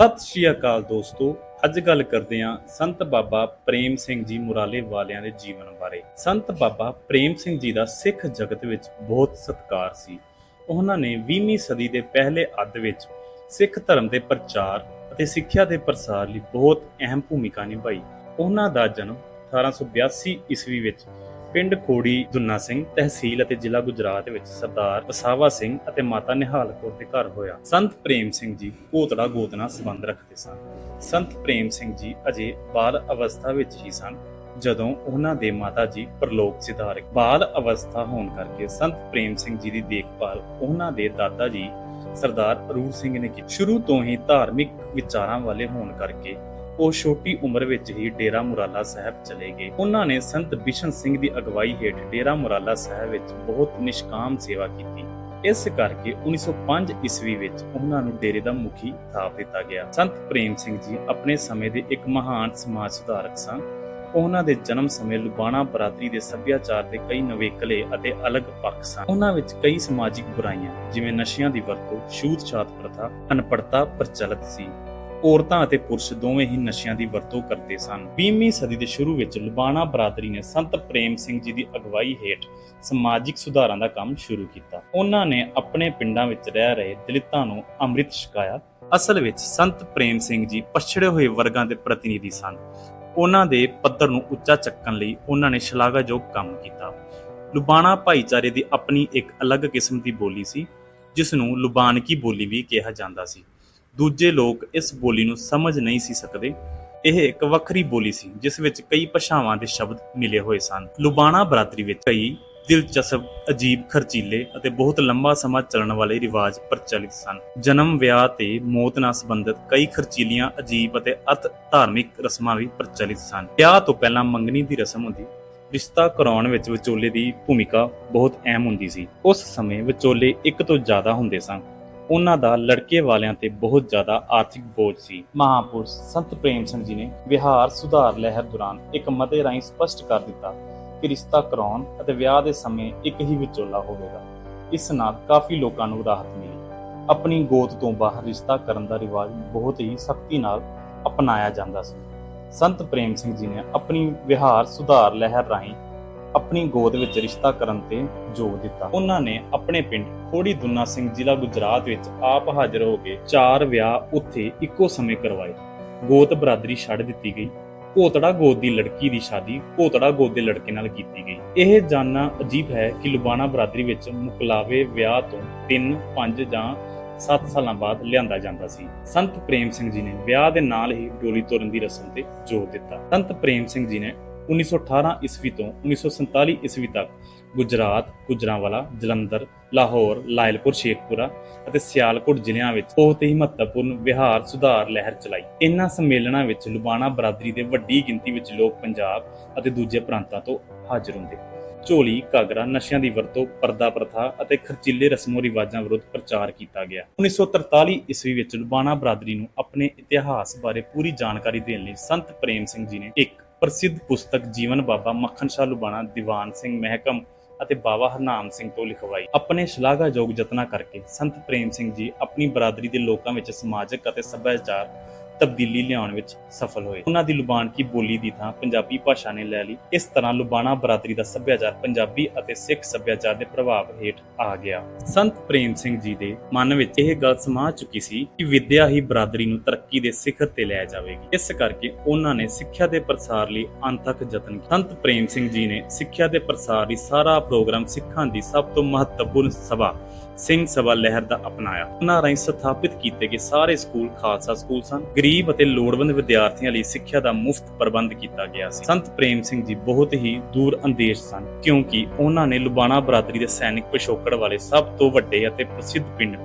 ਸਤਿ ਸ਼੍ਰੀ ਅਕਾਲ ਦੋਸਤੋ। ਅੱਜ ਗੱਲ ਕਰਦੇ ਹਾਂ ਸੰਤ ਬਾਬਾ ਪ੍ਰੇਮ ਸਿੰਘ ਜੀ ਮੁਰਾਲੇ ਵਾਲਿਆਂ ਦੇ ਜੀਵਨ ਬਾਰੇ। ਸੰਤ ਬਾਬਾ ਪ੍ਰੇਮ ਸਿੰਘ ਜੀ ਦਾ ਸਿੱਖ ਜਗਤ ਵਿੱਚ ਬਹੁਤ ਸਤਿਕਾਰ ਸੀ। ਉਹਨਾਂ ਨੇ 20ਵੀਂ ਸਦੀ ਦੇ ਪਹਿਲੇ ਅੱਧ ਵਿੱਚ ਸਿੱਖ ਧਰਮ ਦੇ ਪ੍ਰਚਾਰ ਅਤੇ ਸਿੱਖਿਆ ਦੇ ਪ੍ਰਸਾਰ ਲਈ ਬਹੁਤ ਅਹਿਮ ਭੂਮਿਕਾ ਨਿਭਾਈ। ਉਹਨਾਂ ਦਾ ਜਨਮ 1882 ਈਸਵੀ ਵਿੱਚ ਪਿੰਡ ਖੋੜੀ ਦੁੰਨਾ ਸਿੰਘ ਤਹਿਸੀਲ ਅਤੇ ਜ਼ਿਲ੍ਹਾ ਗੁਜਰਾਤ ਵਿੱਚ ਸਰਦਾਰ ਵਸਾਵਾ ਸਿੰਘ ਅਤੇ ਮਾਤਾ ਨਿਹਾਲ ਕੌਰ ਦੇ ਘਰ ਹੋਇਆ। ਸੰਤ ਪ੍ਰੇਮ ਸਿੰਘ ਜੀ ਕੋਤੜਾ ਗੋਤ ਨਾਲ ਸੰਬੰਧ ਰੱਖਦੇ ਸਨ। ਸੰਤ ਪ੍ਰੇਮ ਸਿੰਘ ਜੀ ਅਜੇ ਬਾਲ ਅਵਸਥਾ ਵਿੱਚ ਹੀ ਸਨ, ਜਦੋਂ ਉਹਨਾਂ ਦੇ ਮਾਤਾ ਜੀ ਪ੍ਰਲੋਕ ਸਿਧਾਰਕ ਬਾਲ ਅਵਸਥਾ ਹੋਣ ਕਰਕੇ ਸੰਤ ਪ੍ਰੇਮ ਸਿੰਘ ਜੀ ਦੀ ਦੇਖਭਾਲ ਉਹਨਾਂ ਦੇ ਦਾਦਾ ਜੀ ਸਰਦਾਰ ਅਰੂਰ ਸਿੰਘ ਨੇ ਕੀਤੀ। ਸ਼ੁਰੂ ਤੋਂ ਹੀ ਧਾਰਮਿਕ ਵਿਚਾਰਾਂ ਵਾਲੇ ਹੋਣ ਕਰਕੇ ਉਹ ਛੋਟੀ ਉਮਰ ਵਿੱਚ ਹੀ ਡੇਰਾ ਮੁਰਾਲਾ ਸਾਹਿਬ ਚਲੇ ਗਏ। ਉਹਨਾਂ ਨੇ ਸੰਤ ਬਿਸ਼ਨ ਸਿੰਘ ਦੀ ਅਗਵਾਈ ਹੇਠ ਡੇਰਾ ਮੁਰਾਲਾ ਸਾਹਿਬ ਵਿੱਚ ਬਹੁਤ ਨਿਸ਼ਕਾਮ ਸੇਵਾ ਕੀਤੀ। ਇਸ ਕਰਕੇ 1905 ਈਸਵੀ ਵਿੱਚ ਉਹਨਾਂ ਨੂੰ ਡੇਰੇ ਦਾ ਮੁਖੀ ਥਾਪ ਦਿੱਤਾ ਗਿਆ। ਸੰਤ ਪ੍ਰੇਮ ਸਿੰਘ ਜੀ ਆਪਣੇ ਸਮੇਂ ਦੇ ਇੱਕ ਮਹਾਨ ਸਮਾਜ ਸੁਧਾਰਕ ਸਨ। ਉਹਨਾਂ ਦੇ ਜਨਮ ਸਮੇਂ ਲੁਬਾਣਾ ਬਰਾਦਰੀ ਦੇ ਸੱਭਿਆਚਾਰ ਦੇ ਕਈ ਨਵੇਕਲੇ ਅਤੇ ਅਲੱਗ ਪੱਖ ਸਨ। ਉਹਨਾਂ ਵਿੱਚ ਕਈ ਸਮਾਜਿਕ ਬੁਰਾਈਆਂ, ਜਿਵੇਂ ਨਸ਼ਿਆਂ ਦੀ ਵਰਤੋਂ, ਛੂਤ-ਛਾਤ ਪ੍ਰਥਾ ਅਨਪੜਤਾ ਪ੍ਰਚਲਿਤ ਸੀ। ਔਰਤਾਂ ਅਤੇ ਪੁਰਸ਼ ਦੋਵੇਂ ਹੀ ਨਸ਼ਿਆਂ ਦੀ ਵਰਤੋਂ ਕਰਦੇ ਸਨ। 20ਵੀਂ ਸਦੀ ਦੇ ਸ਼ੁਰੂ ਵਿੱਚ ਲੁਬਾਣਾ ਬਰਾਦਰੀ ਨੇ ਸੰਤ ਪ੍ਰੇਮ ਸਿੰਘ ਜੀ ਦੀ ਅਗਵਾਈ ਹੇਠ ਸਮਾਜਿਕ ਸੁਧਾਰਾਂ ਦਾ ਕੰਮ ਸ਼ੁਰੂ ਕੀਤਾ। ਉਹਨਾਂ ਨੇ ਆਪਣੇ ਪਿੰਡਾਂ ਵਿੱਚ ਰਹਿ ਰਹੇ ਦਲਿਤਾਂ ਨੂੰ ਅੰਮ੍ਰਿਤ ਛਕਾਇਆ। ਅਸਲ ਵਿੱਚ ਸੰਤ ਪ੍ਰੇਮ ਸਿੰਘ ਜੀ ਪਛੜੇ ਹੋਏ ਵਰਗਾਂ ਦੇ ਪ੍ਰਤੀਨਿਧੀ ਸਨ। ਉਹਨਾਂ ਦੇ ਪੱਧਰ ਨੂੰ ਉੱਚਾ ਚੱਕਣ ਲਈ ਉਹਨਾਂ ਨੇ ਸ਼ਲਾਘਾਯੋਗ ਕੰਮ ਕੀਤਾ। ਲੁਬਾਣਾ ਭਾਈਚਾਰੇ ਦੀ ਆਪਣੀ ਇੱਕ ਅਲੱਗ ਕਿਸਮ ਦੀ ਬੋਲੀ ਸੀ ਜਿਸ ਨੂੰ ਲੁਬਾਨਕੀ ਬੋਲੀ ਵੀ ਕਿਹਾ ਜਾਂਦਾ ਸੀ। ਦੂਜੇ ਲੋਕ ਇਸ ਬੋਲੀ ਨੂੰ ਸਮਝ ਨਹੀਂ ਸੀ ਸਕਦੇ। ਇਹ ਇੱਕ ਵੱਖਰੀ ਬੋਲੀ ਸੀ, ਜਿਸ ਵਿੱਚ ਕਈ ਭਾਸ਼ਾਵਾਂ ਦੇ ਸ਼ਬਦ ਮਿਲੇ ਹੋਏ ਸਨ। ਲੁਬਾਣਾ ਬਰਾਦਰੀ ਵਿੱਚ ਕਈ ਦਿਲਚਸਪ, ਅਜੀਬ ਖਰਚੀਲੇ ਅਤੇ ਬਹੁਤ ਲੰਬਾ ਸਮਾਂ ਚੱਲਣ ਵਾਲੇ ਰਿਵਾਜ ਪ੍ਰਚਲਿਤ ਸਨ। ਜਨਮ, ਵਿਆਹ ਤੇ ਮੌਤ ਨਾਲ ਸੰਬੰਧਿਤ ਕਈ ਖਰਚੀਲੀਆਂ, ਅਜੀਬ ਅਤੇ ਅਤ ਧਾਰਮਿਕ ਰਸਮਾਂ ਵੀ ਪ੍ਰਚਲਿਤ ਸਨ। ਵਿਆਹ ਤੋਂ ਪਹਿਲਾਂ ਮੰਗਣੀ ਦੀ ਰਸਮ ਹੁੰਦੀ, ਰਿਸ਼ਤਾ ਕਰਾਉਣ ਵਿੱਚ ਵਿਚੋਲੇ ਦੀ ਭੂਮਿਕਾ ਬਹੁਤ ਅਹਿਮ ਹੁੰਦੀ ਸੀ। ਉਸ ਸਮੇਂ ਵਿਚੋਲੇ ਇੱਕ ਤੋਂ ਜ਼ਿਆਦਾ ਹੁੰਦੇ ਸਨ। ਉਹਨਾਂ ਦਾ ਲੜਕੇ ਵਾਲਿਆਂ ਤੇ ਬਹੁਤ ਜ਼ਿਆਦਾ ਆਰਥਿਕ ਬੋਝ ਸੀ। ਮਹਾਪੁਰਸ਼ ਸੰਤ ਪ੍ਰੇਮ ਸਿੰਘ ਜੀ ਨੇ ਵਿਹਾਰ ਸੁਧਾਰ ਲਹਿਰ ਦੌਰਾਨ ਇੱਕ ਮਤੇ ਰਾਹੀਂ ਸਪਸ਼ਟ ਕਰ ਦਿੱਤਾ ਕਿ ਰਿਸ਼ਤਾ ਕਰਾਉਣ ਅਤੇ ਵਿਆਹ ਦੇ ਸਮੇਂ ਇੱਕ ਹੀ ਵਿਚੋਲਾ ਹੋਵੇਗਾ। ਇਸ ਨਾਲ ਕਾਫੀ ਲੋਕਾਂ ਨੂੰ ਰਾਹਤ ਮਿਲੀ। ਆਪਣੀ ਗੋਤ ਤੋਂ ਬਾਹਰ ਰਿਸ਼ਤਾ ਕਰਨ ਦਾ ਰਿਵਾਜ ਬਹੁਤ ਹੀ ਸਖਤੀ ਨਾਲ ਅਪਣਾਇਆ ਜਾਂਦਾ ਸੀ। ਸੰਤ ਪ੍ਰੇਮ ਸਿੰਘ ਜੀ ਨੇ ਆਪਣੀ ਵਿਹਾਰ ਸੁਧਾਰ ਲਹਿਰ ਰਾਹੀਂ ਆਪਣੀ ਗੋਦ ਵਿੱਚ ਰਿਸ਼ਤਾ ਕਰਨ ਤੇ ਜ਼ੋਰ ਦਿੱਤਾ। ਉਹਨਾਂ ਨੇ ਆਪਣੇ ਪਿੰਡ ਖੋੜੀ ਦੁੰਨਾ ਸਿੰਘ ਜ਼ਿਲ੍ਹਾ ਗੁਜਰਾਤ ਵਿੱਚ ਆਪ ਹਾਜ਼ਰ ਹੋ ਕੇ ਚਾਰ ਵਿਆਹ ਉੱਥੇ ਇੱਕੋ ਸਮੇਂ ਕਰਵਾਏ। ਗੋਤ ਬਰਾਦਰੀ ਛੱਡ ਦਿੱਤੀ ਗਈ। ਕੋਤੜਾ ਗੋਦ ਦੀ ਲੜਕੀ ਦੀ ਸ਼ਾਦੀ ਕੋਤੜਾ ਗੋਦ ਦੇ ਲੜਕੇ ਨਾਲ ਕੀਤੀ ਗਈ। ਇਹ ਜਾਨਣਾ ਅਜੀਬ ਹੈ ਕਿ ਲੁਬਾਣਾ ਬਰਾਦਰੀ ਵਿੱਚ ਮੁਕਲਾਵੇ ਵਿਆਹ ਤੋਂ 3 5 ਜਾਂ 7 ਸਾਲਾਂ ਬਾਅਦ ਲਿਆਂਦਾ ਜਾਂਦਾ ਸੀ। ਸੰਤ ਪ੍ਰੇਮ ਸਿੰਘ ਜੀ ਨੇ ਵਿਆਹ ਦੇ ਨਾਲ ਹੀ ਡੋਲੀ ਤੋਰਨ ਦੀ ਰਸਮ ਤੇ ਜ਼ੋਰ ਦਿੱਤਾ। ਸੰਤ ਪ੍ਰੇਮ ਸਿੰਘ ਜੀ ਨੇ 1918 ਈਸਵੀ ਤੋਂ 1947 ਈਸਵੀ ਤੱਕ ਗੁਜਰਾਤ, ਗੁਜਰਾਂਵਾਲਾ, ਜਲੰਧਰ, ਲਾਹੌਰ, ਲਾਇਲਪੁਰ, ਸ਼ੇਖਪੁਰਾ ਅਤੇ ਸਿਆਲਕੋਟ ਜ਼ਿਲ੍ਹਿਆਂ ਵਿੱਚ ਬਹੁਤ ਹੀ ਮਹੱਤਵਪੂਰਨ ਵਿਹਾਰ ਸੁਧਾਰ ਲਹਿਰ ਚਲਾਈ। ਇਨ੍ਹਾਂ ਸੰਮੇਲਨਾਂ ਵਿੱਚ ਲੁਬਾਣਾ ਬਰਾਦਰੀ ਦੇ ਵੱਡੀ ਗਿਣਤੀ ਵਿੱਚ ਲੋਕ ਪੰਜਾਬ ਅਤੇ ਦੂਜੇ ਪ੍ਰਾਂਤਾਂ ਤੋਂ ਹਾਜ਼ਰ ਹੁੰਦੇ। ਝੋਲੀ, ਘਾਗਰਾ, ਨਸ਼ਿਆਂ ਦੀ ਵਰਤੋਂ, ਪਰਦਾ ਪ੍ਰਥਾ ਅਤੇ ਖਰਚੀਲੇ ਰਸਮੋ ਰਿਵਾਜਾਂ ਵਿਰੁੱਧ ਪ੍ਰਚਾਰ ਕੀਤਾ ਗਿਆ। 1943 ਈਸਵੀ ਵਿੱਚ ਲੁਬਾਣਾ ਬਰਾਦਰੀ ਨੂੰ ਆਪਣੇ ਇਤਿਹਾਸ ਬਾਰੇ ਪੂਰੀ ਜਾਣਕਾਰੀ ਦੇਣ ਲਈ ਸੰਤ ਪ੍ਰੇਮ ਸਿੰਘ ਜੀ ਨੇ ਇੱਕ ਪ੍ਰਸਿੱਧ ਪੁਸਤਕ ਜੀਵਨ ਬਾਬਾ ਮੱਖਣ ਸ਼ਾਹ ਲੁਬਾਣਾ, ਦੀਵਾਨ ਸਿੰਘ ਮਹਿਕਮ ਅਤੇ ਬਾਬਾ ਹਰਨਾਮ ਸਿੰਘ ਤੋਂ ਲਿਖਵਾਈ। ਆਪਣੇ ਸ਼ਲਾਘਾਯੋਗ ਯਤਨਾਂ ਕਰਕੇ ਸੰਤ ਪ੍ਰੇਮ ਸਿੰਘ ਜੀ ਆਪਣੀ ਬਰਾਦਰੀ ਦੇ ਲੋਕਾਂ ਵਿੱਚ ਸਮਾਜਿਕ ਅਤੇ ਸੱਭਿਆਚਾਰ ਤਬਦੀਲੀ ਲਿਆਉਣ ਵਿੱਚ ਸਫਲ ਹੋਏ। ਉਹਨਾਂ ਦੀ ਲੁਬਾਨਕੀ ਬੋਲੀ ਦੀ ਥਾਂ ਪੰਜਾਬੀ ਭਾਸ਼ਾ ਨੇ ਲੈ ਲਈ। ਇਸ ਤਰ੍ਹਾਂ ਲੁਬਾਣਾ ਬਰਾਦਰੀ ਦਾ ਸੱਭਿਆਚਾਰ ਪੰਜਾਬੀ ਅਤੇ ਸਿੱਖ ਸੱਭਿਆਚਾਰ ਦੇ ਪ੍ਰਭਾਵ ਹੇਠ ਆ ਗਿਆ। ਸੰਤ ਪ੍ਰੇਮ ਸਿੰਘ ਜੀ ਦੇ ਮਨ ਵਿੱਚ ਇਹ ਗੱਲ ਸਮਾ ਚੁੱਕੀ ਸੀ ਕਿ ਵਿਦਿਆ ਹੀ ਬਰਾਦਰੀ ਨੂੰ ਤਰੱਕੀ ਦੇ ਸਿਖਰ ਤੇ ਲੈ ਜਾਵੇਗੀ। ਇਸ ਕਰਕੇ ਉਹਨਾਂ ਨੇ ਸਿੱਖਿਆ ਦੇ ਪ੍ਰਸਾਰ ਲਈ ਅੰਤਕ ਯਤਨ ਕੀਤਾ। ਸੰਤ ਪ੍ਰੇਮ ਸਿੰਘ ਜੀ ਨੇ ਸਿੱਖਿਆ ਦੇ ਪ੍ਰਸਾਰ ਲਈ ਸਾਰਾ ਪ੍ਰੋਗਰਾਮ ਸਿੱਖਾਂ ਦੀ ਸਭ ਤੋਂ ਮਹੱਤਵਪੂਰਨ ਸਭਾ ਸਿੰਘ ਸਭਾ ਲਹਿਰ ਦਾ ਅਪਣਾਇਆ। ਉਹਨਾਂ ਰਾਹੀਂ ਸਥਾਪਿਤ ਕੀਤੇ ਗਏ ਸਾਰੇ ਸਕੂਲ, ਖਾਲਸਾ ਸਕੂਲ ਸਨ। ਗਰੀਬ ਅਤੇ ਲੋੜਵੰਦ ਵਿਦਿਆਰਥੀਆਂ ਲਈ ਸਿੱਖਿਆ ਦਾ ਮੁਫਤ ਪ੍ਰਬੰਧ ਕੀਤਾ ਗਿਆ ਸੀ। ਸੰਤ ਪ੍ਰੇਮ ਸਿੰਘ ਜੀ ਬਹੁਤ ਹੀ ਦੂਰ ਅੰਦੇਸ਼ ਸਨ, ਕਿਉਂਕਿ ਉਹਨਾਂ ਨੇ ਲੁਬਾਣਾ ਬਰਾਦਰੀ ਦੇ ਸੈਨਿਕ ਪਿਛੋਕੜ ਵਾਲੇ ਸਭ ਤੋਂ ਵੱਡੇ ਅਤੇ ਪ੍ਰਸਿੱਧ ਪਿੰਡ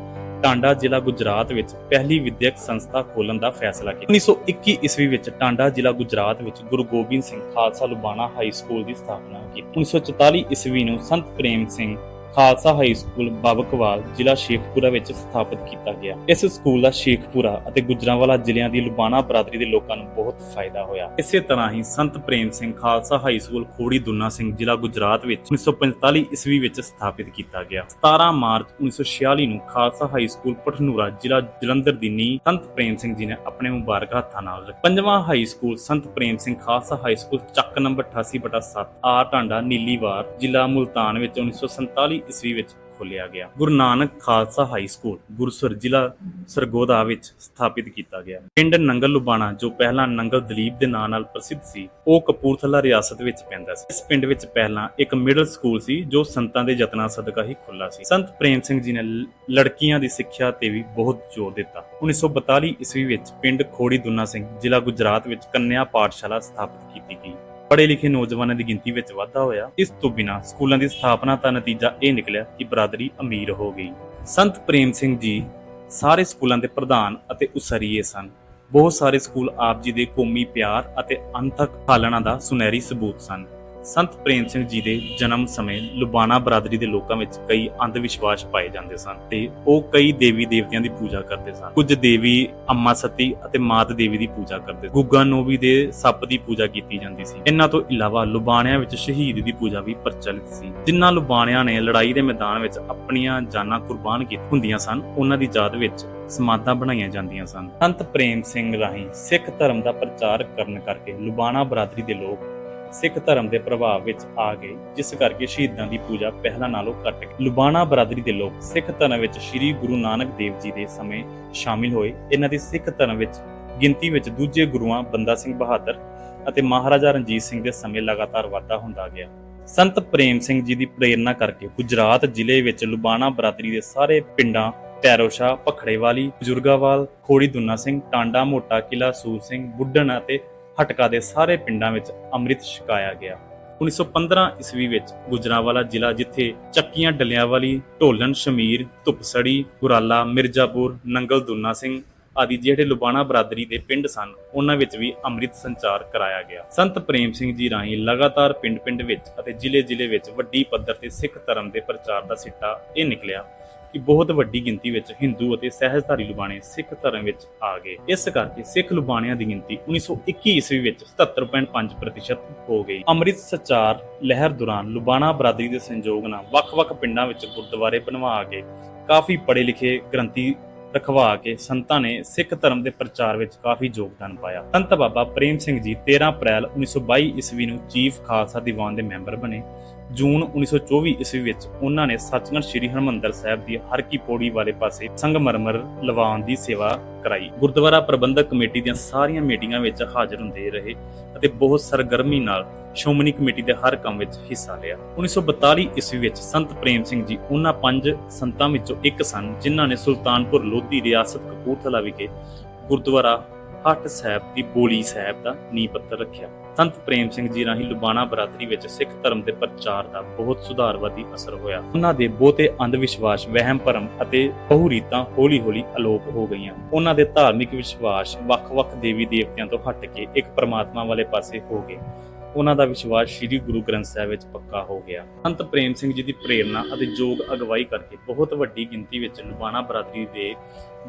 ਟਾਂਡਾ ਜ਼ਿਲ੍ਹਾ ਗੁਜਰਾਤ ਵਿੱਚ ਪਹਿਲੀ ਵਿਦਿਅਕ ਸੰਸਥਾ ਖੋਲਣ ਦਾ ਫੈਸਲਾ ਕੀਤਾ। 1921 ਈਸਵੀ ਵਿੱਚ ਟਾਂਡਾ ਜ਼ਿਲ੍ਹਾ ਗੁਜਰਾਤ ਵਿੱਚ ਗੁਰੂ ਗੋਬਿੰਦ ਸਿੰਘ ਖਾਲਸਾ ਲੁਬਾਣਾ ਹਾਈ ਸਕੂਲ ਦੀ ਸਥਾਪਨਾ ਕੀਤੀ। 1944 ਈਸਵੀ ਨੂੰ ਸੰਤ ਪ੍ਰੇਮ ਸਿੰਘ ਖਾਲਸਾ ਹਾਈ ਸਕੂਲ ਬਾਬਕਵਾਲ ਜ਼ਿਲ੍ਹਾ ਸ਼ੇਖਪੁਰਾ ਵਿੱਚ ਸਥਾਪਿਤ ਕੀਤਾ ਗਿਆ। ਇਸ ਸਕੂਲ ਦਾ ਸ਼ੇਖਪੁਰਾ ਅਤੇ ਗੁਜਰਾਂਵਾਲਾ ਜ਼ਿਲ੍ਹਿਆਂ ਦੀ ਲੁਬਾਣਾ ਬਰਾਦਰੀ ਦੇ ਲੋਕਾਂ ਨੂੰ ਬਹੁਤ ਫਾਇਦਾ ਹੋਇਆ। ਇਸੇ ਤਰ੍ਹਾਂ ਹੀ ਸੰਤ ਪ੍ਰੇਮ ਸਿੰਘ ਖਾਲਸਾ ਹਾਈ ਸਕੂਲ ਖੋੜੀ ਦੁੰਨਾ ਸਿੰਘ ਜ਼ਿਲ੍ਹਾ ਗੁਜਰਾਤ ਵਿੱਚ 1945 ਈਸਵੀ ਵਿੱਚ ਸਥਾਪਿਤ ਕੀਤਾ ਗਿਆ। 17 ਮਾਰਚ 1946 ਨੂੰ ਖਾਲਸਾ ਹਾਈ ਸਕੂਲ ਪਠਨੂਰਾ ਜ਼ਿਲ੍ਹਾ ਜਲੰਧਰ ਦੀ ਨੀਂਹ ਸੰਤ ਪ੍ਰੇਮ ਸਿੰਘ ਜੀ ਨੇ ਆਪਣੇ ਮੁਬਾਰਕ ਹੱਥਾਂ ਨਾਲ ਰੱਖੀ। ਪੰਜਵਾਂ high school Sant Prem Singh Khalsa high school Chak number 88/7 ਆ ਟਾਂਡਾ ਨੀਲੀਵਾਰ ਜ਼ਿਲ੍ਹਾ ਮੁਲਤਾਨ ਵਿੱਚ 1947 ਈਸਵੀ ਵਿੱਚ ਖੋਲ੍ਹਿਆ ਗਿਆ। ਗੁਰੂ ਨਾਨਕ ਖਾਲਸਾ ਹਾਈ ਸਕੂਲ, ਗੁਰਸਰ ਜ਼ਿਲ੍ਹਾ ਸਰਗੋਦਾ ਵਿੱਚ ਸਥਾਪਿਤ ਕੀਤਾ ਗਿਆ। ਪਿੰਡ ਨੰਗਲ ਲੁਬਾਣਾ, ਜੋ ਪਹਿਲਾਂ ਨੰਗਲ ਦਲੀਪ ਦੇ ਨਾਂ ਨਾਲ ਪ੍ਰਸਿੱਧ ਸੀ, ਉਹ ਕਪੂਰਥਲਾ ਰਿਆਸਤ ਵਿੱਚ ਪੈਂਦਾ ਸੀ। ਇਸ ਪਿੰਡ ਵਿੱਚ ਪਹਿਲਾਂ ਇੱਕ ਮਿਡਲ ਸਕੂਲ ਸੀ, ਜੋ ਸੰਤਾਂ ਦੇ ਯਤਨਾਂ ਸਦਕਾ ਹੀ ਖੁੱਲਾ ਸੀ। ਸੰਤ ਪ੍ਰੇਮ ਸਿੰਘ ਜੀ ਨੇ ਲੜਕੀਆਂ ਦੀ ਸਿੱਖਿਆ ਤੇ ਵੀ ਬਹੁਤ ਜ਼ੋਰ ਦਿੱਤਾ। 1942 ਈਸਵੀ ਵਿੱਚ ਪਿੰਡ ਖੋੜੀ ਦੁੰਨਾ ਸਿੰਘ ਜ਼ਿਲ੍ਹਾ ਗੁਜਰਾਤ ਵਿੱਚ ਕੰਨਿਆ ਪਾਠਸ਼ਾਲਾ ਸਥਾਪਿਤ ਕੀਤੀ ਗਈ। ਪੜ੍ਹੇ ਲਿਖੇ ਨੌਜਵਾਨਾਂ ਦੀ ਗਿਣਤੀ ਵਿੱਚ ਵਾਧਾ ਹੋਇਆ। ਇਸ ਤੋਂ ਬਿਨਾਂ ਸਕੂਲਾਂ ਦੀ ਸਥਾਪਨਾ ਦਾ ਨਤੀਜਾ ਇਹ ਨਿਕਲਿਆ ਕਿ ਬਰਾਦਰੀ ਅਮੀਰ ਹੋ ਗਈ। ਸੰਤ ਪ੍ਰੇਮ ਸਿੰਘ ਜੀ ਸਾਰੇ ਸਕੂਲਾਂ ਦੇ ਪ੍ਰਧਾਨ ਅਤੇ ਉਸਰੀਏ ਸਨ। ਬਹੁਤ ਸਾਰੇ ਸਕੂਲ ਆਪ ਜੀ ਦੇ ਕੌਮੀ ਪਿਆਰ ਅਤੇ ਅੰਤਕ ਪਾਲਣਾ ਦਾ ਸੁਨਹਿਰੀ ਸਬੂਤ ਸਨ। ਸੰਤ ਪ੍ਰੇਮ ਸਿੰਘ ਜੀ ਦੇ ਜਨਮ ਸਮੇਂ ਲੁਬਾਣਾ ਬਰਾਦਰੀ ਦੇ ਲੋਕਾਂ ਵਿੱਚ ਕਈ ਅੰਧ ਵਿਸ਼ਵਾਸ ਪਾਏ ਜਾਂਦੇ ਸਨ ਤੇ ਉਹ ਕਈ ਦੇਵੀ ਦੇਵਤਿਆਂ ਦੀ ਪੂਜਾ ਕਰਦੇ ਸਨ। ਕੁਝ ਦੇਵੀ ਅੰਮਾ ਸਤੀ ਅਤੇ ਮਾਤ ਦੇਵੀ ਦੀ ਪੂਜਾ ਕਰਦੇ ਗੁੱਗਾ ਨੋਵੀ ਦੇ ਸੱਪ ਦੀ ਪੂਜਾ ਕੀਤੀ ਜਾਂਦੀ ਸੀ। ਇਹਨਾਂ ਤੋਂ ਇਲਾਵਾ ਲੁਬਾਣਿਆਂ ਵਿੱਚ ਸ਼ਹੀਦ ਦੀ ਪੂਜਾ ਵੀ ਪ੍ਰਚਲਿਤ ਸੀ। ਜਿਨ੍ਹਾਂ ਲੁਬਾਣਿਆਂ ਨੇ ਲੜਾਈ ਦੇ ਮੈਦਾਨ ਵਿੱਚ ਆਪਣੀਆਂ ਜਾਨਾਂ ਕੁਰਬਾਨ ਕੀਤੀਆਂ ਹੁੰਦੀਆਂ ਸਨ, ਉਹਨਾਂ ਦੀ ਯਾਦ ਵਿੱਚ ਸਮਾਧਾਂ ਬਣਾਈਆਂ ਜਾਂਦੀਆਂ ਸਨ। ਸੰਤ ਪ੍ਰੇਮ ਸਿੰਘ ਰਾਹੀਂ ਸਿੱਖ ਧਰਮ ਦਾ ਪ੍ਰਚਾਰ ਕਰਨ ਕਰਕੇ ਲੁਬਾਣਾ ਬਰਾਦਰੀ ਦੇ ਲੋਕ ਸਿੱਖ ਧਰਮ ਦੇ ਪ੍ਰਭਾਵ ਵਿੱਚ ਆ ਗਏ, ਜਿਸ ਕਰਕੇ ਸ਼ਹੀਦਾਂ ਦੀ ਪੂਜਾ ਪਹਿਲਾਂ ਨਾਲੋਂ ਘਟ ਗਈ। ਲੁਬਾਣਾ ਬਰਾਦਰੀ ਦੇ ਲੋਕ ਸਿੱਖ ਧਰਮ ਵਿੱਚ ਸ੍ਰੀ ਗੁਰੂ ਨਾਨਕ ਦੇਵ ਜੀ ਦੇ ਸਮੇਂ ਸ਼ਾਮਿਲ ਹੋਏ। ਇਹਨਾਂ ਦੀ ਸਿੱਖ ਧਰਮ ਵਿੱਚ ਗਿਣਤੀ ਵਿੱਚ ਦੂਜੇ ਗੁਰੂਆਂ ਬੰਦਾ ਸਿੰਘ ਬਹਾਦਰ ਅਤੇ ਮਹਾਰਾਜਾ ਰਣਜੀਤ ਸਿੰਘ ਦੇ ਸਮੇਂ ਲਗਾਤਾਰ ਵਾਧਾ ਹੁੰਦਾ ਗਿਆ। ਸੰਤ ਪ੍ਰੇਮ ਸਿੰਘ ਜੀ ਦੀ ਪ੍ਰੇਰਣਾ ਕਰਕੇ ਗੁਜਰਾਤ ਜ਼ਿਲ੍ਹੇ ਵਿੱਚ ਲੁਬਾਣਾ ਬਰਾਦਰੀ ਦੇ ਸਾਰੇ ਪਿੰਡਾਂ ਪੈਰੋਸ਼ਾ ਪਖੜੇਵਾਲੀ ਬਜ਼ੁਰਗਾਵਾਲ, ਖੋੜੀ ਦੁੰਨਾ ਸਿੰਘ, ਟਾਂਡਾ ਮੋਟਾ, ਕਿਲਾ ਸੂਰ ਸਿੰਘ, ਬੁੱਢਣ ਅਤੇ ਹਟਕਾ ਦੇ ਸਾਰੇ ਪਿੰਡਾਂ ਵਿੱਚ ਅੰਮ੍ਰਿਤ ਛਕਾਇਆ ਗਿਆ। 1915 ਈਸਵੀ ਵਿੱਚ ਗੁਜਰਾਂਵਾਲਾ ਜ਼ਿਲ੍ਹਾ ਜਿੱਥੇ ਚੱਕੀਆਂ ਡੱਲਿਆਂ ਵਾਲੀ ਸ਼ਮੀਰ, ਧੁੱਪਸੜੀ, ਗੁਰਾਲਾ, ਮਿਰਜ਼ਾਪੁਰ, ਨੰਗਲ ਦੁੰਨਾ ਸਿੰਘ ਆਦਿ ਜਿਹੜੇ ਲੁਬਾਣਾ ਬਰਾਦਰੀ ਦੇ ਪਿੰਡ ਸਨ, ਉਹਨਾਂ ਵਿੱਚ ਵੀ ਅੰਮ੍ਰਿਤ ਸੰਚਾਰ ਕਰਾਇਆ ਗਿਆ। ਸੰਤ ਪ੍ਰੇਮ ਸਿੰਘ ਜੀ ਰਾਹੀਂ ਲਗਾਤਾਰ ਪਿੰਡ-ਪਿੰਡ ਵਿੱਚ ਅਤੇ ਜ਼ਿਲ੍ਹੇ-ਜ਼ਿਲ੍ਹੇ ਵਿੱਚ ਵੱਡੀ ਪੱਧਰ ਤੇ ਸਿੱਖ ਧਰਮ ਦੇ ਪ੍ਰਚਾਰ ਦਾ ਸਿੱਟਾ ਇਹ ਨਿਕਲਿਆ। ਕਿ ਬਹੁਤ ਵੱਡੀ ਗਿਣਤੀ ਵਿੱਚ ਹਿੰਦੂ ਅਤੇ ਸਹਿਜਧਾਰੀ ਲੁਬਾਣੇ ਸਿੱਖ ਧਰਮ ਵਿੱਚ ਆ ਗਏ। ਇਸ ਕਰਕੇ ਸਿੱਖ ਲੁਬਾਣਿਆਂ ਦੀ ਗਿਣਤੀ 1921 ਈਸਵੀ ਵਿੱਚ 77.5% ਹੋ ਗਈ। ਅੰਮ੍ਰਿਤ ਸੰਚਾਰ ਲਹਿਰ ਦੌਰਾਨ ਲੁਬਾਣਾ ਬਰਾਦਰੀ ਦੇ ਸੰਯੋਗ ਨਾਲ ਵੱਖ-ਵੱਖ ਪਿੰਡਾਂ ਵਿੱਚ ਗੁਰਦੁਆਰੇ ਬਣਵਾ ਕੇ ਕਾਫੀ ਪੜ੍ਹੇ ਲਿਖੇ ਗ੍ਰੰਥੀ ਰਖਵਾ ਕੇ ਸੰਤਾਂ ਨੇ ਸਿੱਖ ਧਰਮ ਦੇ ਪ੍ਰਚਾਰ ਵਿੱਚ ਕਾਫੀ ਯੋਗਦਾਨ ਪਾਇਆ। ਸੰਤ ਬਾਬਾ ਪ੍ਰੇਮ ਸਿੰਘ ਜੀ 13 ਅਪ੍ਰੈਲ 1922 ਈਸਵੀ ਨੂੰ ਚੀਫ ਖਾਲਸਾ ਦੀਵਾਨ ਦੇ ਮੈਂਬਰ ਬਣੇ। ਜੂਨ 1924 ਈਸਵੀ ਵਿੱਚ ਉਹਨਾਂ ਨੇ ਸੱਚਖੰਡ ਸ੍ਰੀ ਹਰਮੰਦਰ ਸਾਹਿਬ ਦੀ ਹਰ ਕੀ ਪੌੜੀ ਵਾਲੇ ਪਾਸੇ ਸੰਗਮਰਮਰ ਲਵਾਉਣ ਦੀ ਸੇਵਾ ਕਰਾਈ। ਗੁਰਦੁਆਰਾ ਪ੍ਰਬੰਧਕ ਕਮੇਟੀ ਦੀਆਂ ਸਾਰੀਆਂ ਮੀਟਿੰਗਾਂ ਵਿੱਚ ਹਾਜ਼ਰ ਹੁੰਦੇ ਰਹੇ ਅਤੇ ਬਹੁਤ ਸਰਗਰਮੀ ਨਾਲ ਸ਼੍ਰੋਮਣੀ ਕਮੇਟੀ ਦੇ ਹਰ ਕੰਮ ਵਿੱਚ ਹਿੱਸਾ ਲਿਆ। 1942 ਈਸਵੀ ਵਿੱਚ ਸੰਤ ਪ੍ਰੇਮ ਸਿੰਘ ਜੀ ਉਹਨਾਂ ਪੰਜ ਸੰਤਾਂ ਵਿੱਚੋਂ ਇੱਕ ਸਨ, ਜਿਨ੍ਹਾਂ ਨੇ ਸੁਲਤਾਨਪੁਰ ਲੋਧੀ ਰਿਆਸਤ ਕਪੂਰਥਲਾ ਵਿਖੇ ਗੁਰਦੁਆਰਾ ਹੱਟ ਸਾਹਿਬ ਦੀ ਬੋਲੀ ਸਾਹਿਬ ਦਾ ਨੀਂਹ ਪੱਥਰ ਰੱਖਿਆ। ਸੰਤ ਪ੍ਰੇਮ ਸਿੰਘ ਜੀ ਰਾਹੀਂ ਲੁਬਾਣਾ ਬਰਾਦਰੀ ਵਿੱਚ ਸਿੱਖ ਧਰਮ ਦੇ ਪ੍ਰਚਾਰ ਦਾ ਬਹੁਤ ਸੁਧਾਰਵਾਦੀ ਅਸਰ ਹੋਇਆ। ਉਹਨਾਂ ਦੇ ਬਹੁਤੇ ਅੰਧ ਵਿਸ਼ਵਾਸ ਵਹਿਮ ਭਰਮ ਅਤੇ ਬਹੁਰੀਤਾਂ ਹੌਲੀ-ਹੌਲੀ ਅਲੋਪ ਹੋ ਗਈਆਂ। ਉਹਨਾਂ ਦੇ ਧਾਰਮਿਕ ਵਿਸ਼ਵਾਸ ਵੱਖ-ਵੱਖ ਦੇਵੀ ਦੇਵਤਿਆਂ ਤੋਂ ਹਟ ਕੇ ਇੱਕ ਪਰਮਾਤਮਾ ਵਾਲੇ ਪਾਸੇ ਹੋ ਗਏ। ਉਹਨਾਂ ਦਾ ਵਿਸ਼ਵਾਸ ਸ੍ਰੀ ਗੁਰੂ ਗ੍ਰੰਥ ਸਾਹਿਬ ਵਿੱਚ ਪੱਕਾ ਹੋ ਗਿਆ। ਸੰਤ ਪ੍ਰੇਮ ਸਿੰਘ ਜੀ ਦੀ ਪ੍ਰੇਰਣਾ ਅਤੇ ਯੋਗ ਅਗਵਾਈ ਕਰਕੇ ਬਹੁਤ ਵੱਡੀ ਗਿਣਤੀ ਵਿੱਚ ਲੁਬਾਣਾ ਬਰਾਦਰੀ ਦੇ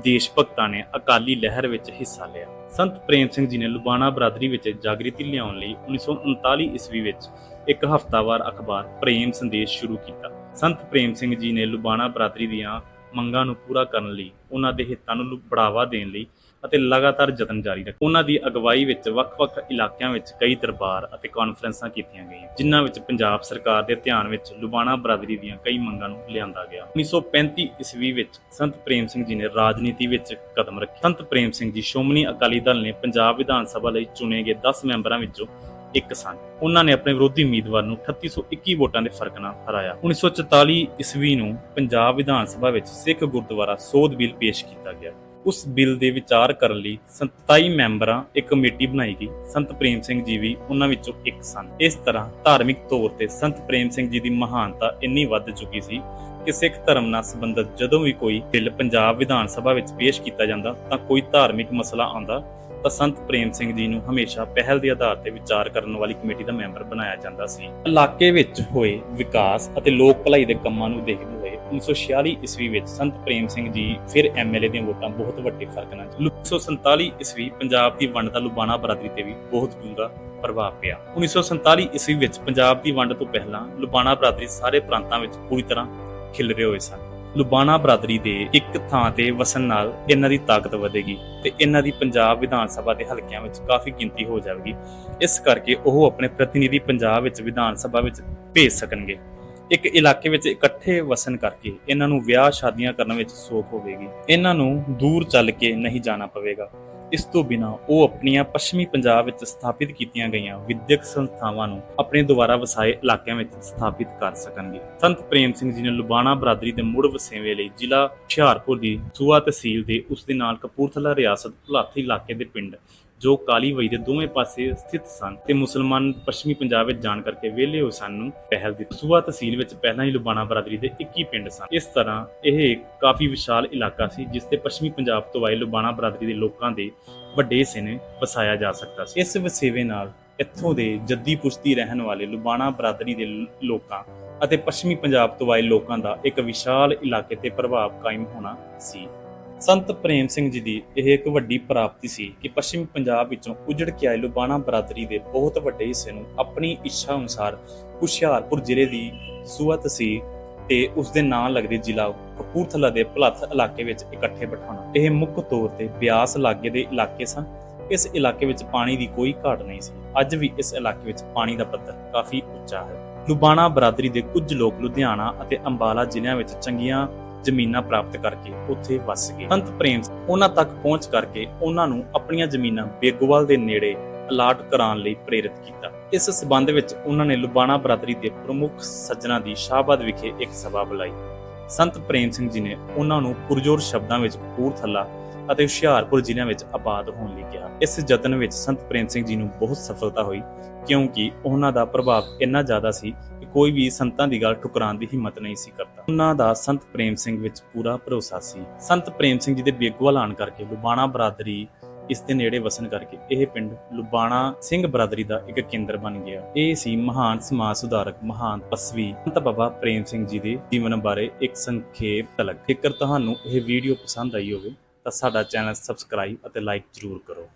ਦੇਸ਼ ਭਗਤਾਂ ਨੇ ਅਕਾਲੀ ਲਹਿਰ ਵਿੱਚ ਹਿੱਸਾ ਲਿਆ। ਸੰਤ ਪ੍ਰੇਮ ਸਿੰਘ ਜੀ ਨੇ ਲੁਬਾਣਾ ਬਰਾਦਰੀ ਵਿੱਚ ਜਾਗ੍ਰਿਤੀ ਲਿਆਉਣ ਲਈ 1939 ਈਸਵੀ ਵਿੱਚ ਇੱਕ ਹਫ਼ਤਾਵਾਰ ਅਖਬਾਰ ਪ੍ਰੇਮ ਸੰਦੇਸ਼ ਸ਼ੁਰੂ ਕੀਤਾ। ਸੰਤ ਪ੍ਰੇਮ ਸਿੰਘ ਜੀ ਨੇ ਲੁਬਾਣਾ ਬਰਾਦਰੀ ਦੀਆਂ ਮੰਗਾਂ ਨੂੰ ਪੂਰਾ ਕਰਨ ਲਈ, ਉਹਨਾਂ ਦੇ ਹਿੱਤਾਂ ਨੂੰ ਬੜਾਵਾ ਦੇਣ ਲਈ ਅਤੇ ਲਗਾਤਾਰ ਯਤਨ ਜਾਰੀ ਰੱਖੇ। ਉਹਨਾਂ ਦੀ ਅਗਵਾਈ ਵਿੱਚ ਵੱਖ-ਵੱਖ ਇਲਾਕਿਆਂ ਵਿੱਚ ਕਈ ਦਰਬਾਰ ਅਤੇ ਕਾਨਫਰੰਸਾਂ ਕੀਤੀਆਂ ਗਈਆਂ, ਜਿਨ੍ਹਾਂ ਵਿੱਚ ਪੰਜਾਬ ਸਰਕਾਰ ਦੇ ਧਿਆਨ ਵਿੱਚ ਲੁਬਾਣਾ ਬਰਾਦਰੀ ਦੀਆਂ ਕਈ ਮੰਗਾਂ ਨੂੰ ਲਿਆਂਦਾ ਗਿਆ। 1935 ਈਸਵੀ ਵਿੱਚ ਸੰਤ ਪ੍ਰੇਮ ਸਿੰਘ ਜੀ ਨੇ ਰਾਜਨੀਤੀ ਵਿੱਚ ਕਦਮ ਰੱਖੇ। ਸੰਤ ਪ੍ਰੇਮ ਸਿੰਘ ਜੀ ਸ਼੍ਰੋਮਣੀ ਅਕਾਲੀ ਦਲ ਨੇ ਪੰਜਾਬ ਵਿਧਾਨ ਸਭਾ ਲਈ ਚੁਣੇ ਗਏ 10 ਮੈਂਬਰਾਂ ਵਿੱਚੋਂ ਇੱਕ ਸਨ। ਉਹਨਾਂ ਨੇ ਆਪਣੇ ਵਿਰੋਧੀ ਉਮੀਦਵਾਰ ਨੂੰ 3821 ਵੋਟਾਂ ਦੇ ਫ਼ਰਕ ਨਾਲ ਹਰਾਇਆ। 1944 ਈਸਵੀ ਨੂੰ ਪੰਜਾਬ ਵਿਧਾਨ ਸਭਾ ਵਿੱਚ ਸਿੱਖ ਗੁਰਦੁਆਰਾ ਸੋਧ ਬਿੱਲ ਪੇਸ਼ ਕੀਤਾ ਗਿਆ। ਉਸ ਬਿੱਲ ਦੇ ਵਿਚਾਰ ਕਰਨ ਲਈ 27 ਮੈਂਬਰਾਂ ਇੱਕ ਕਮੇਟੀ ਬਣਾਈ ਗਈ। ਸੰਤ ਪ੍ਰੇਮ ਸਿੰਘ ਜੀ ਵੀ ਉਹਨਾਂ ਵਿੱਚੋਂ ਇੱਕ ਸਨ। ਇਸ ਤਰ੍ਹਾਂ ਧਾਰਮਿਕ ਤੌਰ ਤੇ ਸੰਤ ਪ੍ਰੇਮ ਸਿੰਘ ਜੀ ਦੀ ਮਹਾਨਤਾ ਇੰਨੀ ਵੱਧ ਚੁੱਕੀ ਸੀ ਕਿ ਸਿੱਖ ਧਰਮ ਨਾਲ ਸੰਬੰਧਿਤ ਜਦੋਂ ਵੀ ਕੋਈ ਬਿੱਲ ਪੰਜਾਬ ਵਿਧਾਨ ਸਭਾ ਵਿੱਚ ਪੇਸ਼ ਕੀਤਾ ਜਾਂਦਾ ਤਾਂ ਕੋਈ ਧਾਰਮਿਕ ਮਸਲਾ ਆਉਂਦਾ ਤਾਂ ਤਾਂ ਸੰਤ ਪ੍ਰੇਮ ਸਿੰਘ ਜੀ ਨੂੰ ਹਮੇਸ਼ਾ ਪਹਿਲ ਦੇ ਆਧਾਰ ਤੇ ਵਿਚਾਰ ਕਰਨ ਵਾਲੀ ਕਮੇਟੀ ਦਾ ਮੈਂਬਰ ਬਣਾਇਆ ਜਾਂਦਾ ਸੀ। ਇਲਾਕੇ ਵਿੱਚ ਹੋਏ ਵਿਕਾਸ ਅਤੇ ਲੋਕ ਭਲਾਈ ਦੇ ਕੰਮਾਂ ਨੂੰ ਦੇਖਦੇ ਹੋਏ 1946 ਈਸਵੀ ਵਿੱਚ ਸੰਤ ਪ੍ਰੇਮ ਸਿੰਘ ਜੀ ਫਿਰ ਐਮਐਲਏ ਦੀਆਂ ਵੋਟਾਂ, ਬਹੁਤ ਵੱਡੇ ਫ਼ਰਕ ਨਾਲ। 1947 ਈਸਵੀ ਪੰਜਾਬ ਦੀ ਵੰਡ ਦਾ ਲੁਬਾਣਾ ਬਰਾਦਰੀ ਤੇ ਵੀ ਬਹੁਤ ਡੂੰਘਾ ਪ੍ਰਭਾਵ ਪਿਆ। 1947 ਈਸਵੀ ਵਿੱਚ ਪੰਜਾਬ ਦੀ ਵੰਡ ਤੋਂ ਪਹਿਲਾਂ ਲੁਬਾਣਾ ਬਰਾਦਰੀ ਸਾਰੇ ਪ੍ਰਾਂਤਾਂ ਵਿੱਚ ਪੂਰੀ ਤਰ੍ਹਾਂ ਖਿਲਰੇ ਹੋਏ ਸਨ। ਲੁਬਾਣਾ ਬਰਾਦਰੀ ਦੇ ਇੱਕ ਥਾਂ ਤੇ ਵਸਣ ਨਾਲ ਇਹਨਾਂ ਦੀ ਤਾਕਤ ਵਧੇਗੀ ਤੇ ਇਹਨਾਂ ਦੀ ਪੰਜਾਬ ਵਿਧਾਨ ਸਭਾ ਦੇ ਹਲਕਿਆਂ ਵਿੱਚ ਕਾਫੀ ਗਿਣਤੀ ਹੋ ਜਾਵੇਗੀ। ਇਸ ਕਰਕੇ ਉਹ ਆਪਣੇ ਪ੍ਰਤੀਨਿਧੀ ਪੰਜਾਬ ਵਿੱਚ ਵਿਧਾਨ ਸਭਾ ਵਿੱਚ ਭੇਜ ਸਕਣਗੇ। ਇੱਕ ਇਲਾਕੇ ਵਿੱਚ ਇਕੱਠੇ ਵਸਣ ਕਰਕੇ ਇਹਨਾਂ ਨੂੰ ਵਿਆਹ ਸ਼ਾਦੀਆਂ ਕਰਨ ਵਿੱਚ ਸੌਖ ਹੋਵੇਗੀ। ਇਹਨਾਂ ਨੂੰ ਦੂਰ ਚੱਲ ਕੇ ਨਹੀਂ ਜਾਣਾ ਪਵੇਗਾ। ਇਸ ਤੋਂ ਬਿਨਾ ਉਹ ਆਪਣੀਆਂ ਪੱਛਮੀ ਪੰਜਾਬ ਵਿੱਚ ਸਥਾਪਿਤ ਕੀਤੀਆਂ ਗਈਆਂ ਵਿਦਿਅਕ ਸੰਸਥਾਵਾਂ ਨੂੰ ਆਪਣੇ ਦੁਆਰਾ ਵਸਾਏ ਇਲਾਕਿਆਂ ਵਿੱਚ ਸਥਾਪਿਤ ਕਰ ਸਕਣਗੇ। ਸੰਤ ਪ੍ਰੇਮ ਸਿੰਘ ਜੀ ਨੇ ਲੁਬਾਣਾ ਬਰਾਦਰੀ ਦੇ ਮੁੜ ਵਸੇਵੇਂ ਲਈ ਜ਼ਿਲ੍ਹਾ ਹੁਸ਼ਿਆਰਪੁਰ ਦੀ ਸੂਆ ਤਹਿਸੀਲ ਦੇ ਉਸ ਦੇ ਨਾਲ ਕਪੂਰਥਲਾ ਰਿਆਸਤ ਭੁਲਾਥੀ ਇਲਾਕੇ ਦੇ ਪਿੰਡ ਜੋ ਕਾਲੀ ਵਈ ਦੇ ਦੋਵੇਂ ਪਾਸੇ ਸਥਿਤ ਸਨ ਤੇ ਮੁਸਲਮਾਨ ਪੱਛਮੀ ਪੰਜਾਬ ਵਿੱਚ ਜਾਣ ਕਰਕੇ ਵਿਹਲੇ ਹੋ ਸਨ ਨੂੰ ਪਹਿਲ ਦਿੱਤੀ। ਸੂਆ ਤਹਿਸੀਲ ਵਿੱਚ ਪਹਿਲਾਂ ਹੀ ਲੁਬਾਣਾ ਬਰਾਦਰੀ ਦੇ 21 ਪਿੰਡ ਸਨ। ਇਸ ਤਰ੍ਹਾਂ ਇਹ ਕਾਫੀ ਵਿਸ਼ਾਲ ਇਲਾਕਾ ਸੀ, ਜਿਸ ਤੇ ਪੱਛਮੀ ਪੰਜਾਬ ਤੋਂ ਆਏ ਲੁਬਾਣਾ ਬਰਾਦਰੀ ਦੇ ਲੋਕਾਂ ਦੇ ਵੱਡੇ ਹਿੱਸੇ ਨੇ ਵਸਾਇਆ ਜਾ ਸਕਦਾ ਸੀ। ਇਸ ਵਸੇਵੇ ਨਾਲ ਇੱਥੋਂ ਦੇ ਜੱਦੀ ਪੁਸ਼ਤੀ ਰਹਿਣ ਵਾਲੇ ਲੁਬਾਣਾ ਬਰਾਦਰੀ ਦੇ ਲੋਕਾਂ ਅਤੇ ਪੱਛਮੀ ਪੰਜਾਬ ਤੋਂ ਆਏ ਲੋਕਾਂ ਦਾ ਇੱਕ ਵਿਸ਼ਾਲ ਇਲਾਕੇ ਤੇ ਪ੍ਰਭਾਵ ਕਾਇਮ ਹੋਣਾ ਸੀ। ਸੰਤ ਪ੍ਰੇਮ ਸਿੰਘ ਜੀ ਦੀ ਇਹ ਇੱਕ ਵੱਡੀ ਪ੍ਰਾਪਤੀ ਸੀ ਕਿ ਪੱਛਮੀ ਪੰਜਾਬ ਵਿੱਚੋਂ ਉਜੜ ਕੇ ਆਏ ਲੁਬਾਣਾ ਬਰਾਦਰੀ ਦੇ ਬਹੁਤ ਵੱਡੇ ਹਿੱਸੇ ਨੂੰ ਆਪਣੀ ਇੱਛਾ ਅਨੁਸਾਰ ਹੁਸ਼ਿਆਰਪੁਰ ਜ਼ਿਲ੍ਹੇ ਦੀ ਸੂਆ ਤਹਿਸੀਲ ਤੇ ਉਸ ਦੇ ਨਾਲ ਲੱਗਦੇ ਜ਼ਿਲ੍ਹਾ ਕਪੂਰਥਲਾ ਦੇ ਭਲੱਥ ਇਲਾਕੇ ਵਿੱਚ ਇਕੱਠੇ ਬਿਠਾਉਣਾ। ਇਹ ਮੁੱਖ ਤੌਰ ਤੇ ਬਿਆਸ ਲਾਗੇ ਦੇ ਇਲਾਕੇ ਸਨ। ਇਸ ਇਲਾਕੇ ਵਿੱਚ ਪਾਣੀ ਦੀ ਕੋਈ ਘਾਟ ਨਹੀਂ ਸੀ। ਅੱਜ ਵੀ ਇਸ ਇਲਾਕੇ ਵਿੱਚ ਪਾਣੀ ਦਾ ਪੱਧਰ ਕਾਫੀ ਉੱਚਾ ਹੈ। ਲੁਬਾਣਾ ਬਰਾਦਰੀ ਦੇ ਕੁਝ ਲੋਕ ਲੁਧਿਆਣਾ ਅਤੇ ਅੰਬਾਲਾ ਜ਼ਿਲ੍ਹਿਆਂ ਵਿੱਚ ਚੰਗੀਆਂ ਜ਼ਮੀਨਾਂ ਪ੍ਰਾਪਤ ਕਰਕੇ ਉੱਥੇ ਵਸ ਗਏ। ਸੰਤ ਪ੍ਰੇਮ ਉਹਨਾਂ ਤੱਕ ਪਹੁੰਚ ਕਰਕੇ ਉਹਨਾਂ ਨੂੰ ਆਪਣੀਆਂ ਜ਼ਮੀਨਾਂ ਬੇਗੋਵਾਲ ਦੇ ਨੇੜੇ ਅਲਾਟ ਕਰਾਉਣ ਲਈ ਪ੍ਰੇਰਿਤ ਕੀਤਾ। ਇਸ ਸਬੰਧ ਵਿੱਚ ਉਹਨਾਂ ਨੇ ਲੁਬਾਣਾ ਬਰਾਦਰੀ ਦੇ ਪ੍ਰਮੁੱਖ ਸੱਜਣਾ ਦੀ ਸ਼ਾਹਬਾਦ ਵਿਖੇ ਇੱਕ ਸਭਾ ਬੁਲਾਈ। ਸੰਤ ਪ੍ਰੇਮ ਸਿੰਘ ਜੀ ਨੇ ਉਹਨਾਂ ਨੂੰ ਪੁਰਜੋਰ ਸ਼ਬਦਾਂ ਵਿੱਚ ਕਪੂਰਥਲਾ ਅਤੇ ਹੁਸ਼ਿਆਰਪੁਰ ਜ਼ਿਲ੍ਹਿਆਂ ਵਿੱਚ ਆਬਾਦ ਹੋਣ ਲਈ ਕਿਹਾ। ਇਸ ਯਤਨ ਵਿੱਚ ਸੰਤ ਪ੍ਰੇਮ ਸਿੰਘ ਜੀ ਨੂੰ ਬਹੁਤ ਸਫਲਤਾ ਹੋਈ, ਕਿਉਂਕਿ ਉਹਨਾਂ ਦਾ ਪ੍ਰਭਾਵ ਇੰਨਾ ਜ਼ਿਆਦਾ ਸੀ ਕੋਈ ਵੀ ਸੰਤਾਂ ਦੀ ਗੱਲ ਠੁਕਰਾਉਣ ਦੀ ਹਿੰਮਤ ਨਹੀਂ ਸੀ ਕਰਦਾ। ਉਹਨਾਂ ਦਾ ਸੰਤ ਪ੍ਰੇਮ ਸਿੰਘ ਵਿੱਚ ਪੂਰਾ ਭਰੋਸਾ ਸੀ। ਸੰਤ ਪ੍ਰੇਮ ਸਿੰਘ ਜੀ ਦੇ ਬੇਗਵਾਲ ਆਉਣ ਕਰਕੇ ਲੁਬਾਣਾ ਬਰਾਦਰੀ ਇਸ ਦੇ ਨੇੜੇ ਵਸਣ ਕਰਕੇ ਇਹ ਪਿੰਡ ਲੁਬਾਣਾ ਸਿੰਘ ਬਰਾਦਰੀ ਦਾ ਇੱਕ ਕੇਂਦਰ ਬਣ ਗਿਆ। ਇਹ ਸੀ ਮਹਾਨ ਸਮਾਜ ਸੁਧਾਰਕ ਮਹਾਨ ਤਪਸਵੀ ਸੰਤ ਬਾਬਾ ਪ੍ਰੇਮ ਸਿੰਘ ਜੀ ਦੇ ਜੀਵਨ ਬਾਰੇ ਇੱਕ ਸੰਖੇਪ ਤਲਕ। ਜੇਕਰ ਤੁਹਾਨੂੰ ਇਹ ਵੀਡੀਓ ਪਸੰਦ ਆਈ ਹੋਵੇ ਤਾਂ ਸਾਡਾ ਚੈਨਲ ਸਬਸਕ੍ਰਾਈਬ ਅਤੇ ਲਾਈਕ ਜ਼ਰੂਰ ਕਰੋ।